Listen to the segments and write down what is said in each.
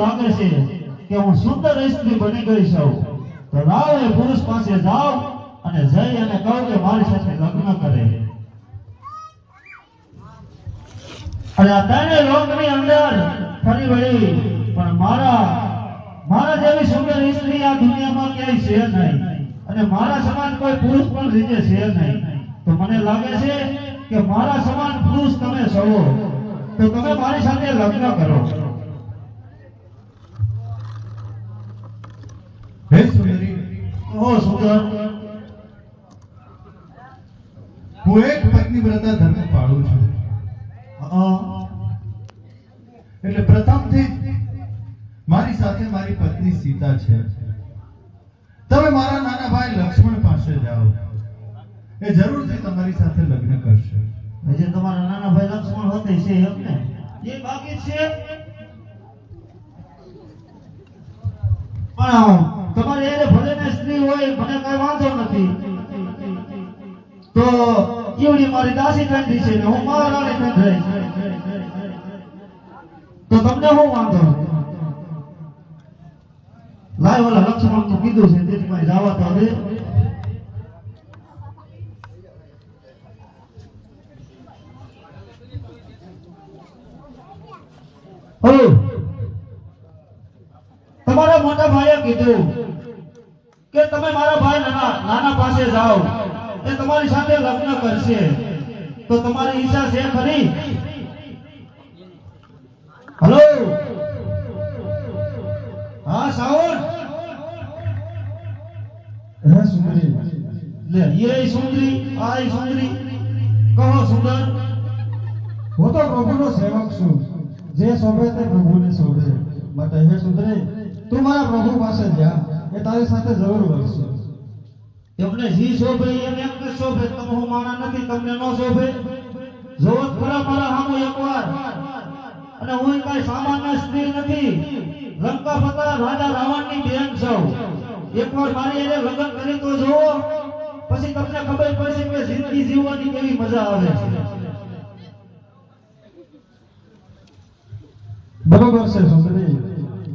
લાગે છે કે હું સુંદર સ્ત્રી બની ગઈ છું. તો લાવ એ પુરુષ પાસે જાઓ અને જઈ અને કહો કે મારી સાથે લગ્ન કરે. અને આ ત્રણેય લોકની અંદર ફરી વળી, પણ મારા મારા જેવી સુંદર સ્ત્રી આ દુનિયામાં ક્યાંય છે નહીં. અને મારા સમાન કોઈ પુરુષ પણ રીતે છે નહીં. તો મને લાગે છે કે મારા સમાન પુરુષ તમે છો. તો તમે મારી સાથે લગ્ન કરો હે સુંદરી ઓ સુંદર હું એક પત્ની વ્રતા ધર્મ પાળું છું. એટલે પ્રથમથી જ મારી સાથે મારી પત્ની સીતા છે. તમે મારા નાના ભાઈ લક્ષ્મણ પાસે જાઓ. એ જરૂરથી તમારી સાથે લગ્ન કરશે. હજી તમારા નાના ભાઈ લક્ષ્મણ હોતે છે એમ ને? એ બાકી છે. પણ તમારે ભલે ને સ્ત્રી હોય, મને કઈ વાંધો નથી. તો કેવડી મારી દાસી કંઠી છે ને હું મારા રાણી કંઠ તો તમને હું વાંધો? લાય ઓલા લક્ષ્મણનું કીધું છે, તેથી મારે જવા તો હવે તમારા મોટા ભાઈએ કીધું કે તમે મારા ભાઈ નાના નાના પાસે જાઓ, એ તમારી સાથે લગ્ન કરશે. તો તમારી ઈચ્છા છે ખરી? હલો? હા સાઉન્ડ હે સુંદરી. લે એ સુંદરી, આ સુંદરી. કહો, સુંદર. હું તો પ્રભુનો સેવક છું. જે શોભે તે પ્રભુને શોભે. માટે હે સુંદરી, તું મારા પ્રભુ પાસે જા. એ તારી સાથે જરૂર વળશે તમને જી શોભે એમ એમ કે શોભે. તમે હું માણા નથી તમને ન શોભે? જોવો ખરા મારા સામુ એકવાર. અને હું કઈ સામાન્ય સ્ત્રી નથી. લંકા પતા રાજા રાવણની બેન છું. એકવાર મારી એને લગ્ન કરી તો જોવો પછી તમને ખબર પડશે કે જિંદગી જીવવાની કેવી મજા આવે છે. બરોબર છે સુંદરી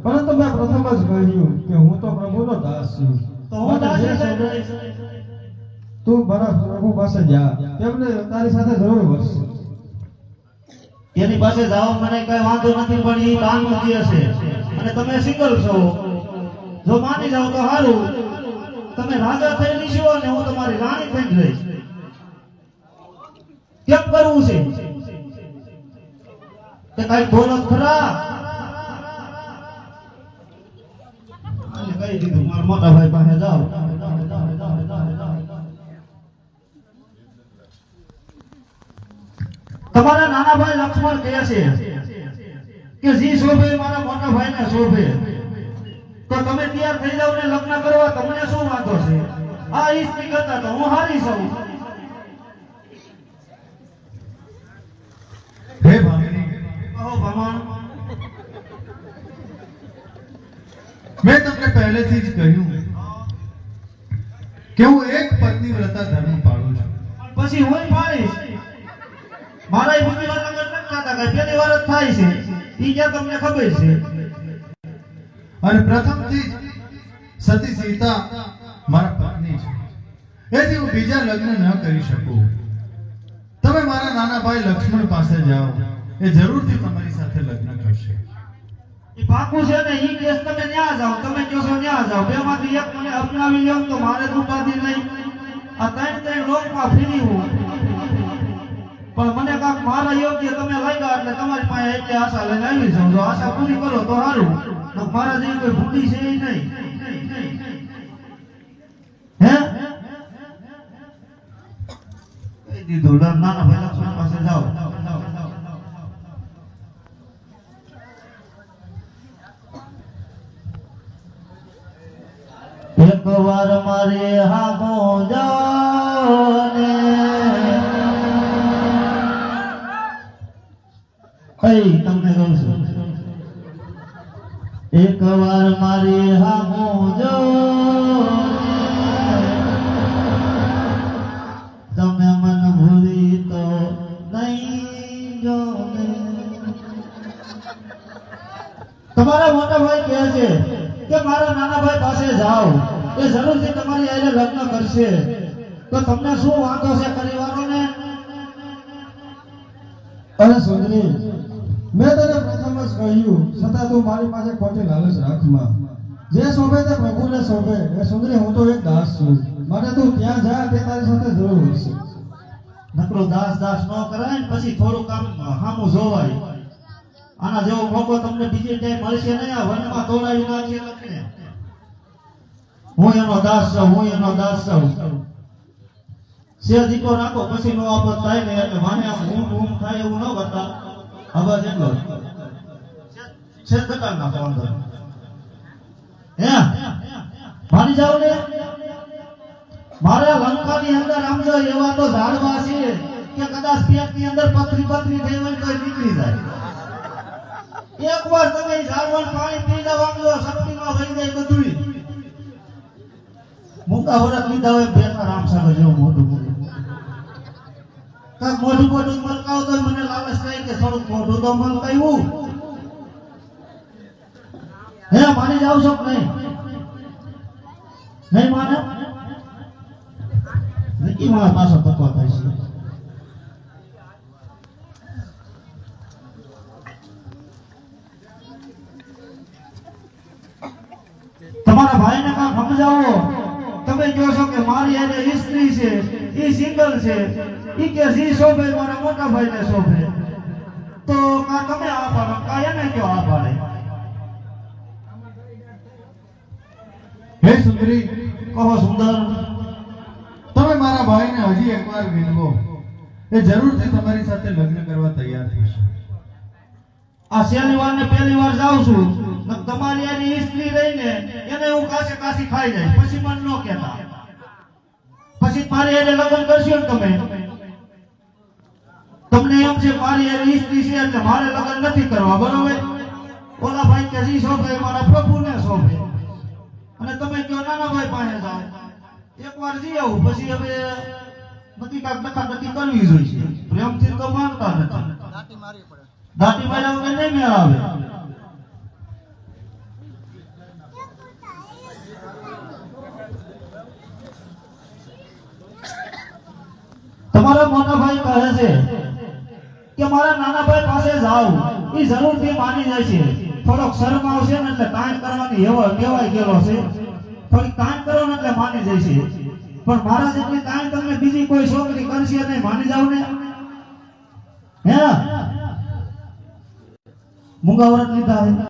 પરંતુ મેં પ્રથમ જ કહ્યું કે હું તો પ્રભુનો દાસ છું. તો દાસી મારા પ્રભુ પાસે જા. તેમને તારી સાથે જરૂર વળશે. તેની પાસે જાઓ મને કઈ વાંધો નથી પણ એ કાનમતી હશે. અને તમે સિંગલ છો. જો માની જાઓ તો સારું તમે રાજા થઈ છો અને હું તમારી રાણી થઈ જઈશ કેમ કરવું છે? કે કઈ બોલો ખરા અને કહી દીધું ભાઈ જાઓ તમારા નાના ભાઈ લક્ષ્મણ કહે છે કે જી શોભે, મારા મોટા ભાઈને શોભે. તો તમે તૈયાર થઈ જાવ ને લગ્ન કરવા, તમને શું વાંધો છે? આ ઈ સ્ત્રી કરતા તો હું હારી છું હે ભામિની કહો ભગવાન મેં તમને પહેલેથી જ કહ્યું કે હું એક પત્ની વ્રતા ધર્મ પાળું છું. પછી હું પાડીશ મારા ભૂમિ વાર લગ્ન પહેલી વાર જ થાય છે. એ ક્યાં તમને ખબર છે? અને પ્રથમથી સતી સીતા મારા પત્ની છે. એથી હું બીજા લગ્ન ન કરી શકું. તમે મારા નાના ભાઈ લક્ષ્મણ પાસે જાઓ. એ જરૂરથી તમારી સાથે લગ્ન કરશે. પાકું છે ને, ઈ કેસ તમે ન્યા જાઓ, તમે કહો છો ન્યા જાઓ. બે માંથી એક મને અપનાવી લ્યો તો મારે દુટાતી નહીં. આ ત્રણ ત્રણ લોકમાં ફીરી હું. પણ મને કાંક મારા યોગ્ય તમે લાગ્યા એટલે તમારી પાસે એટલે આશા લઈને આવી જાઉં. જો આશા પૂરી કરો તો સારું. તો મારા જેવી કોઈ ભૂલી છે નહીં. હે? દીધું, ના ના, ભાઈ પાસે જાઓ. એક મારે હામો જાને. કઈ તમને કહું છું. એક વાર મારે હામો જો તમે મન ભૂલી તો નહીં જો તમારા મોટા ભાઈ કહે છે કે મારા નાના ભાઈ પાસે જાઓ. એ જરૂરથી તમારી હારે લગ્ન કરશે. તો તમને શું વાંધો છે પરિવારોને? અરે સુંદરી મેં તને પ્રથમ જ કહ્યું છતાં તું મારી પાસે ખોટી લાલચ રાખમાં જે શોભે તે પ્રભુને શોભે. એ સુંદરી હું તો એક દાસ છું. માટે તું ત્યાં જા તે તારી સાથે જરૂર હશે. નકરો દાસ દાસ ન કરાય ને પછી થોડું કામ સામું જોવાય. આના જેવો મોકો તમને બીજી ટાઈમ મળશે નહીં. આ વનમાં તોડાવી નાખીએ લખને. હું એનો દાસ છું, હું એનો દાસ છું. સે દીકો રાખો, પછી નો આપત થાય ને એટલે માને આમ ઊંઘ ઊંઘ થાય એવું ન કરતા અવાજ એટલો. છે. ધક્કા નાખો અંદર હે માની જાવ ને મારા લંકાની અંદર આમ જો એવા તો ઝાડવા છે કે કદાચ પેટની અંદર પથરી પથરી થઈ હોય તો નીકળી જાય. એકવાર તમે ઝાડવાનું પાણી પી જવાનું શક્તિમાં વહી જાય બધુંય. મૂંગા વરસ લીધા હોય પેટના રામસાગર જેવું મોઢું મોઢું કાંઈક મોઢું મોઢું મલકાવ તો મને લાલચ થાય કે થોડુંક મોઢું તો મલકાયું હે, માની જાવ છો નહીં? નહીં માને? નક્કી મારા પાછો તકવા થાય છે. તમારા ભાઈને કાંઈ સમજાવો? તમે કહો છો કે મારી એને સ્ત્રી છે એ સિંગલ છે. એ કે જી શોભે મારા મોટા ભાઈને શોભે. તો કા તમે આ પાડો કા એને કયો આ પાડે હે સુંદરી કહો સુંદર. તમે મારા ભાઈને હજી એકવાર વિનવો એ જરૂરથી તમારી સાથે લગ્ન કરવા તૈયાર થઈશ. આ શનિવારને પહેલી વાર જાઉં છું? તમારી એની સ્ત્રી રહીને એને હું કાશે કાસી ખાઈ જાય. પછી મન ન કહેતા. પછી મારી એને લગ્ન કરશો ને તમે. તમને એમ છે, મારી એની હિસ્ટ્રી છે એટલે મારે લગ્ન નથી કરવા, બરોબર? ઓલા ભાઈ કે, જી શોભે, મારા પ્રભુને શોભે. અને તમે કયો, નાના ભાઈ પાસે જાઓ. એકવાર જઈ આવું, પછી હવે નથી કાંઈક નકા નક્કી કરવી જોઈએ પ્રેમથી તો માનતા નથી. દાટી માર્યા વગર નહીં મેળ આવે તમારા મોટા ભાઈ કહે છે કે મારા નાના ભાઈ એ જરૂર એ માની જાય છે. થોડોક શરમ આવશે ને એટલે કાંઈ કરવાની હેવા, કહેવાય ગયેલો છે. થોડીક કાંઈ કરો એટલે માની જાય છે. પણ મારા જેટલી કાંઈ તમને બીજી કોઈ છોકરી કરશે નહીં, માની જાવ ને? હે? મુંગા લીધા